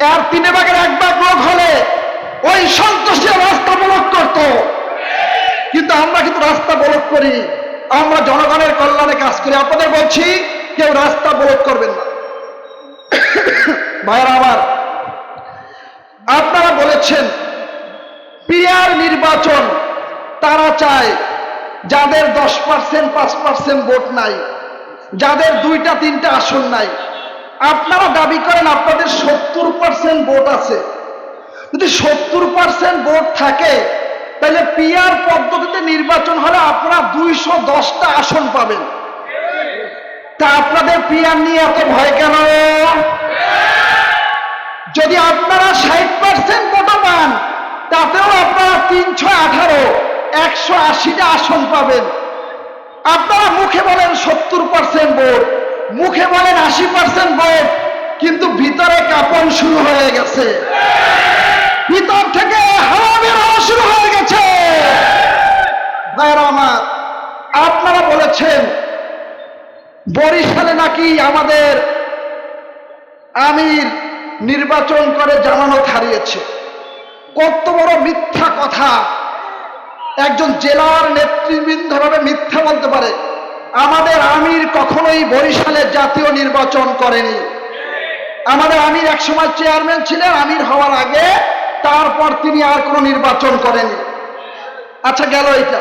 এর তিনে ভাগের এক ভাগ লোক হলে ওই সন্ত্রাসীরা রাস্তা ব্লক করত। কিন্তু আমরা কিন্তু রাস্তা ব্লক করি। আমরা জনগণের কল্যাণে কাজ করি। আপনাদের বলছি, কেউ রাস্তা ব্লক করবেন না। ভাইয়ারা আমার, আপনারা বলেছেন পিয়ার নির্বাচন তারা চায়, যাদের দশ পার্সেন্ট, পাঁচ পার্সেন্ট ভোট নাই, যাদের দুইটা, তিনটা আসন নাই। আপনারা দাবি করেন আপনাদের সত্তর পার্সেন্ট ভোট আছে। যদি সত্তর পার্সেন্ট ভোট থাকে, তাহলে পিয়ার পদ্ধতিতে নির্বাচন হলে আপনারা দুইশো দশটা আসন পাবেন। তা আপনাদের পিয়ার নিয়ে এত ভয় কেন? যদি আপনারা ষাট পার্সেন্ট ভোটও পান, তাতেও আপনারা তিনশো আঠারো, একশো আশিটা আসন পাবেন। আপনারা মুখে বলেন সত্তর পার্সেন্ট ভোট। মুখে বলেন আশি পার্সেন্ট ভোট কিন্তু ভিতরে কাপন শুরু হয়ে গেছে। ভিতর থেকে শুরু হয়ে গেছে। আমার, আপনারা বলেছেন, বরিশালে নাকি আমাদের আমির নির্বাচন করে জামানত হারিয়েছে। কত বড় মিথ্যা কথা। একজন জেলার নেতৃবৃন্দ ভাবে মিথ্যা বলতে পারে। আমাদের আমির কখনোই বরিশালে জাতীয় নির্বাচন করেনি। আমাদের আমির একসময় চেয়ারম্যান ছিলেন, আমির হওয়ার আগে তারপর তিনি আর কোনো নির্বাচন করেনি। আচ্ছা গেল এটা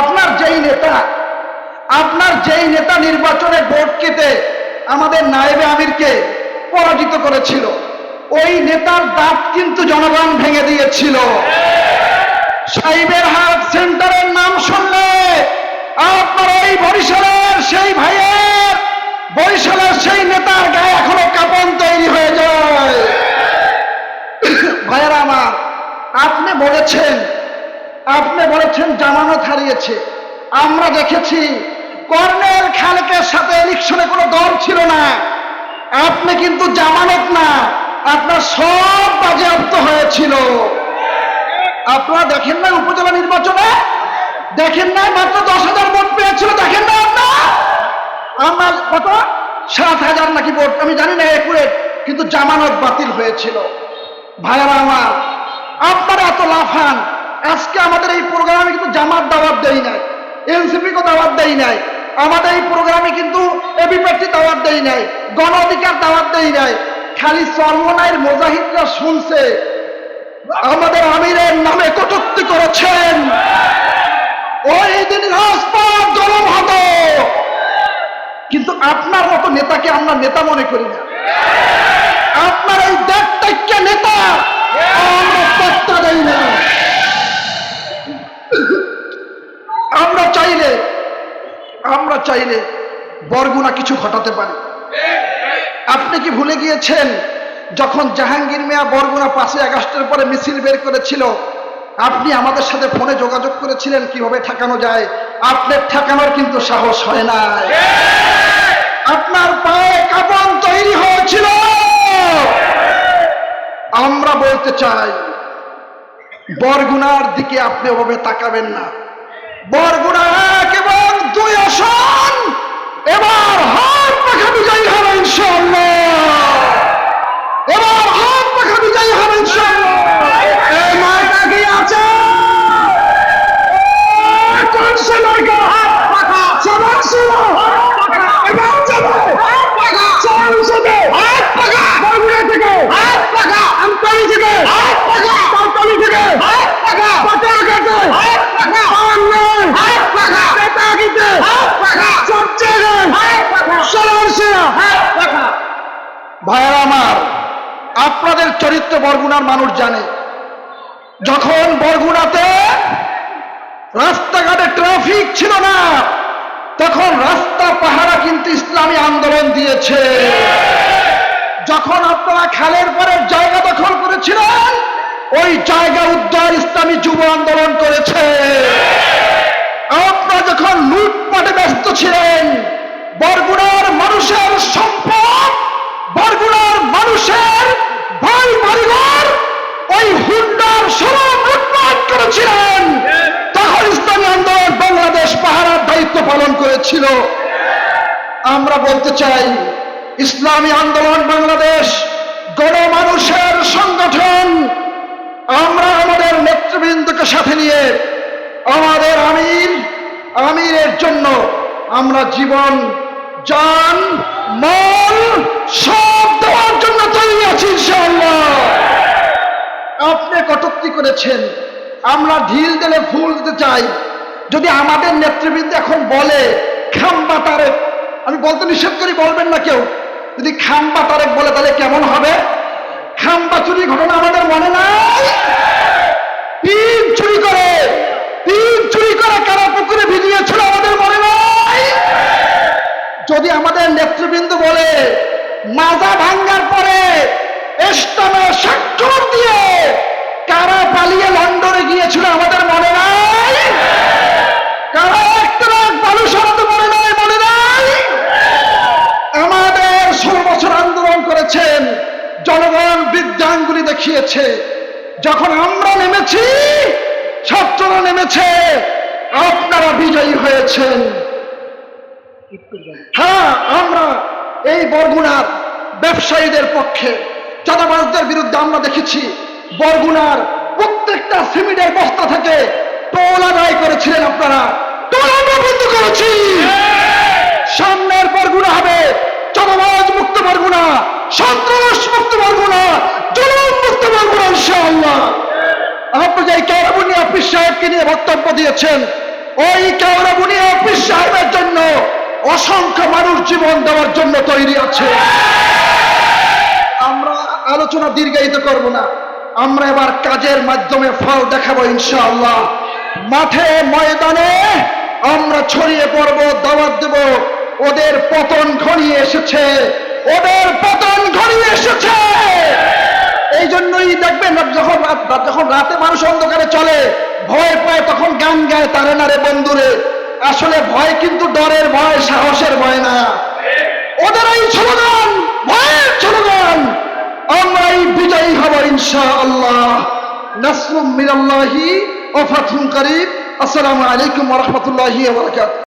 আপনার যেই নেতা, আপনার যেই নেতা নির্বাচনে ভোট কেটে আমাদের নায়েবে আমিরকে পরাজিত করেছিল, ওই নেতার দাঁত কিন্তু জনগণ ভেঙে দিয়েছিল। সাইবের হাট সেন্টারের নাম শুনলে আপনার এই বরিশালের সেই ভাইয়ের বরিশালের সেই নেতার গায়ে এখনও কাপন তৈরি হয়ে যায় ভাইয়েরা আমার আপনি বলেছেন আপনি বলেছেন জামানত হারিয়েছে। আমরা দেখেছি কর্নেল খালেকের সাথে ইলেকশনে কোনো দল ছিল না। আপনি কিন্তু জামানত না, আপনার সব বাজেয়াপ্ত হয়েছিল। আপনারা দেখেন না উপজেলা নির্বাচনে? দেখেন না মাত্র দশ হাজার ভোট পেয়েছিল, দেখেন না আপনার? আমার কত? সাত হাজার নাকি ভোট, আমি জানি না একুরেট, কিন্তু জামানত বাতিল হয়েছিল। ভাইয়ারা আমার আপনারা এত লাফান। আজকে আমাদের এই প্রোগ্রামে কিন্তু জামাত দাওয়াত দেই নাই, এনসিপি কো দাওয়াত দেই নাই, আমাদের এই প্রোগ্রামে কিন্তু এবি প্রার্থী দাওয়াত দেই নাই, গণ অধিকার দাওয়াত দেই নাই, খালি চর্মনায়ের মোজাহিদরা শুনছে, আমাদের আমিরের নামে কটুক্তি করেছেন। ওই দিন রাজপথ জলম হতো। কিন্তু আপনার মতো নেতাকে আমরা নেতা মনে করি না আপনার এই দেড়টাইকা নেতা আমরা পাত্তা দেই না আমরা চাইলে আমরা চাইলে বরগুনা কিছু ঘটাতে পারি। আপনি কি ভুলে গিয়েছেন, যখন জাহাঙ্গীর মিয়া বরগুনা পাঁচই আগস্টের পরে মিছিল বের করেছিল, আপনি আমাদের সাথে ফোনে যোগাযোগ করেছিলেন কীভাবে ঠেকানো যায়? আপনার ঠেকানোর কিন্তু সাহস হয় না আপনার পায়ে কাপন তৈরি হয়েছিল। আমরা বলতে চাই, বরগুনার দিকে আপনি ওভাবে তাকাবেন না। বরগুনা এবং দুই আসন। এবার হাত পাখা বিজয়ী হবে ইনশাল্লাহ এবার হাত পাখা বিজয়ী হবে ইনশাল্লাহ এই মায়টা কি আছে কোন সময়কে হাত পাখা সবার ছিল এবার যাবে চার হিসেবে হাত পাখা বরগুনা থেকে হাত পাখা আমতলি থেকে হাত পাখা তালতলি থেকে হাত পাখা পাটারঘাটে হাত পাখা পান্নার হাত পাখা বেতাগিতে হাত পাখা চর্চাগান হাত পাখা সরসিয়া হাত পাখা ভাইয়েরা আমার, আপনাদের চরিত্র বরগুনার মানুষ জানে। যখন বরগুনাতে রাস্তাঘাটে ট্রাফিক ছিল না, তখন রাস্তা পাহারা কিন্তু ইসলামী আন্দোলন দিয়েছে। যখন আপনারা খালের পরের জায়গা দখল করেছিলেন, ওই জায়গা উদ্ধার ইসলামী যুব আন্দোলন করেছে। আপনারা যখন লুটপাটে ব্যস্ত ছিলেন পালন করেছিল। আমরা বলতে চাই, ইসলামী আন্দোলন বাংলাদেশ গণমানুষের সংগঠন। আমরা আমাদের নেতৃবৃন্দকে সাথে নিয়ে, আমাদের আমির, আমিরের জন্য আমরা জীবন, জান, মন সব দেওয়ার জন্য তৈরি আছি আপনি কটূক্তি করেছেন। আমরা ঢিল দিলে ফুল দিতে চাই। যদি আমাদের নেতৃবৃন্দ এখন বলে খাম্বা তারেক আমি বলতে নিষেধ করি, বলবেন না কেউ। যদি খাম্বা তারেক বলে, তাহলে কেমন হবে? খাম্বা চুরি ঘটনা আমাদের মনে নাই। তিন চুরি করে, তিন চুরি করে কারা পুকুরে ভিজিয়েছিল আমাদের মনে নাই। যদি আমাদের নেতৃবৃন্দ বলে, মাজা ভাঙ্গার পরে ইসলামে স্বাক্ষর দিয়ে কারা পালিয়ে লন্ডনে গিয়েছিল আমাদের মনে নাই কারা একটা বালু সরাতে মনে নাই মনে নাই আমাদের ষোলো বছর আন্দোলন করেছেন বৃদ্ধাঙ্গুলি দেখিয়েছে, যখন আমরা নেমেছি, ছাত্ররা নেমেছে, আপনারা বিজয়ী হয়েছেন। হ্যাঁ আমরা এই বরগুনার ব্যবসায়ীদের পক্ষে, চাঁদাবাজদের বিরুদ্ধে আমরা দেখেছি, বরগুনার প্রত্যেকটা সিমেন্টের বস্তা থেকে টোল আদায় করেছিলেন আপনারা। আমরা বন্ধ করেছি। সামনের বরগুনা হবে, চাঁদাবাজ মুক্ত বরগুনা, সন্ত্রাস মুক্ত বরগুনা। ইনশাআল্লাহ আপনি যে সাহেবকে নিয়ে বক্তব্য দিয়েছেন। ওই কেওড়াবুনি অফিস সাহেবের জন্য অসংখ্য মানুষ জীবন দেওয়ার জন্য তৈরি আছে। আমরা আলোচনা দীর্ঘায়িত করব না। আমরা এবার কাজের মাধ্যমে ফল দেখাবো ইনশাআল্লাহ। মাঠে, ময়দানে আমরা ছড়িয়ে পড়ব, দাওয়াত দেব। ওদের পতন ঘনিয়ে এসেছে। ওদের পতন ঘনিয়ে এসেছে। এই জন্যই দেখবেন যখন যখন রাতে মানুষ অন্ধকারে চলে ভয় পায় তখন গান গায় তারে না রে বন্ধুরে। আসলে ভয় কিন্তু ডরের ভয়, সাহসের ভয় না। ওদের এই স্লোগান ভয়ের স্লোগান আমরা এই বিজয়ী হব ইনশা আল্লাহ নাসরুম মিনাল্লাহি ও ফাতহুম করিম। আসসালামু আলাইকুম ওয়া রাহমাতুল্লাহি ওয়া বারাকাতুহু।